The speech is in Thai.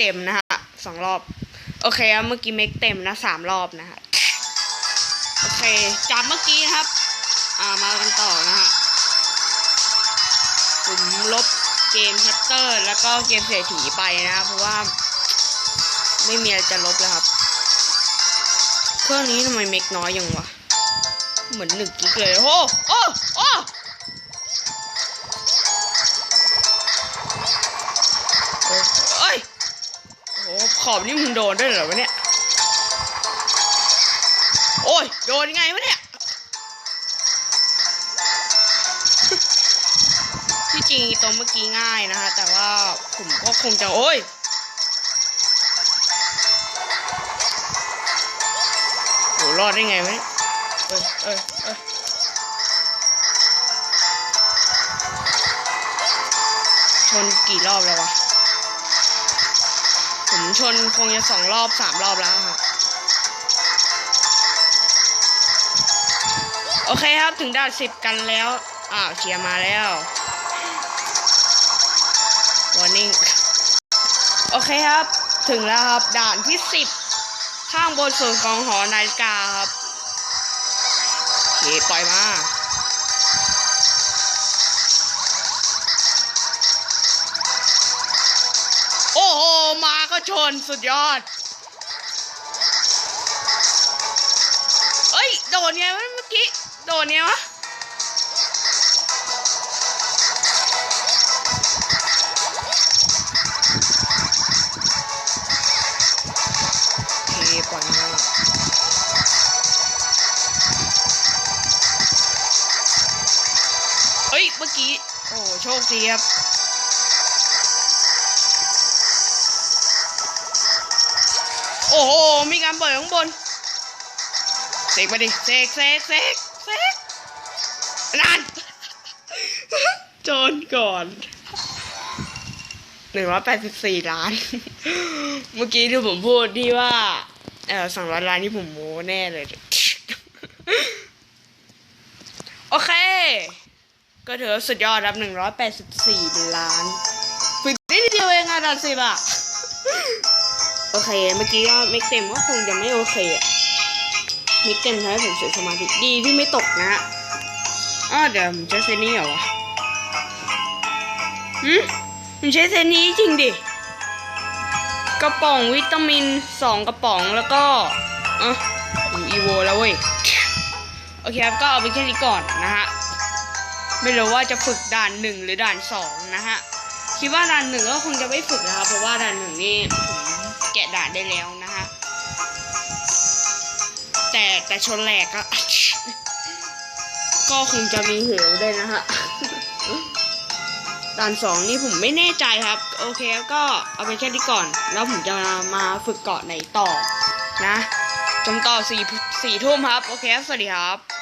เต็มนะฮะสองรอบ โอเคครับเมื่อกี้เมกเต็มนะสามรอบนะฮะโอเคจากเมื่อกี้ครับ อ่ามากันต่อนะฮะผมลบเกมแฮตเตอร์แล้วก็เกมเศรษฐีไปนะ เพราะว่า ไม่มีอะไรจะลบแล้วครับ เครื่องนี้ทำไมเมกน้อยยังวะ เหมือนหนึ่งกิกเลยโอ้โอ้โอ้โอ้ ขอบนี่มึงโดนด้วยเหรอวะเนี่ย โอ้ย โดนยังไงวะเนี่ย ที่จริงตัวเมื่อกี้ง่ายนะฮะ แต่ว่าผมก็คงจะ โอ้ยโหรอดได้ไงวะเนี่ยเอ้ยเอ้ยเอ้ยชนกี่รอบแล้ววะ ผมชนคงจะสองรอบสามรอบแล้วครับ โอเคครับถึงด่านสิบกันแล้ว อ้าวเชียร์มาแล้ว warning โอเคครับ ถึงแล้วครับ ด่านที่สิบข้างบนส่วนของหอนาฬิกาครับโอเคปล่อยมา ชนสุดยอด เอ้ย โดนไงวะเมื่อกี้ โดนไงวะโอเคปล่อยมาเอ้ย เมื่อกี้ โอ้ โชคดีครับารเปิดข้างบนเสกมาดิเสกเสกเสกเสกนั่นจนก่อนหนึ่งร้อยแปดสิบสี่ล้าน เมื่อกี้ที่ผมพูดที่ว่า เออสองร้อยล้านที่ผมโม้แน่เลย โอเค ก็ถือว่าสุดยอดรับหนึ่งร้อยแปดสิบสี่ล้านปิดนิดเดียวเองอะดันสิบอะ โอเค เมื่อกี้ก็ไม่เต็มก็คงจะไม่โอเคอะไม่เต็มทำให้ผมเสียสมาธิดีที่ไม่ตกนะฮะอ้าวเดี๋ยวผมใช้เซนนี้เหรอวะหืมผมใช้เซนี้จริงดิ กระป๋องวิตามินสองกระป๋องแล้วก็อะอีโวแล้วเว้ย โอเคครับ ก็เอาไปแค่นี้ก่อนนะฮะ ไม่รู้ว่าจะฝึกด่านหนึ่งหรือด่านสองนะฮะ คิดว่าด่านหนึ่งก็คงจะไม่ฝึกนะครับ เพราะว่าด่านหนึ่งนี่ผม แกะด่านได้แล้วนะฮะ แต่แต่ชนแหลกก็ ก็คงจะมีเหวด้วยนะฮะด่านสองนี่ผมไม่แน่ใจครับ โอเคก็เอาไปแค่นี้ก่อน แล้วผมจะมาฝึกเกาะไหนต่อนะจมต่อสี่สี่ทุ่มครับ โอเคครับสวัสดีครับ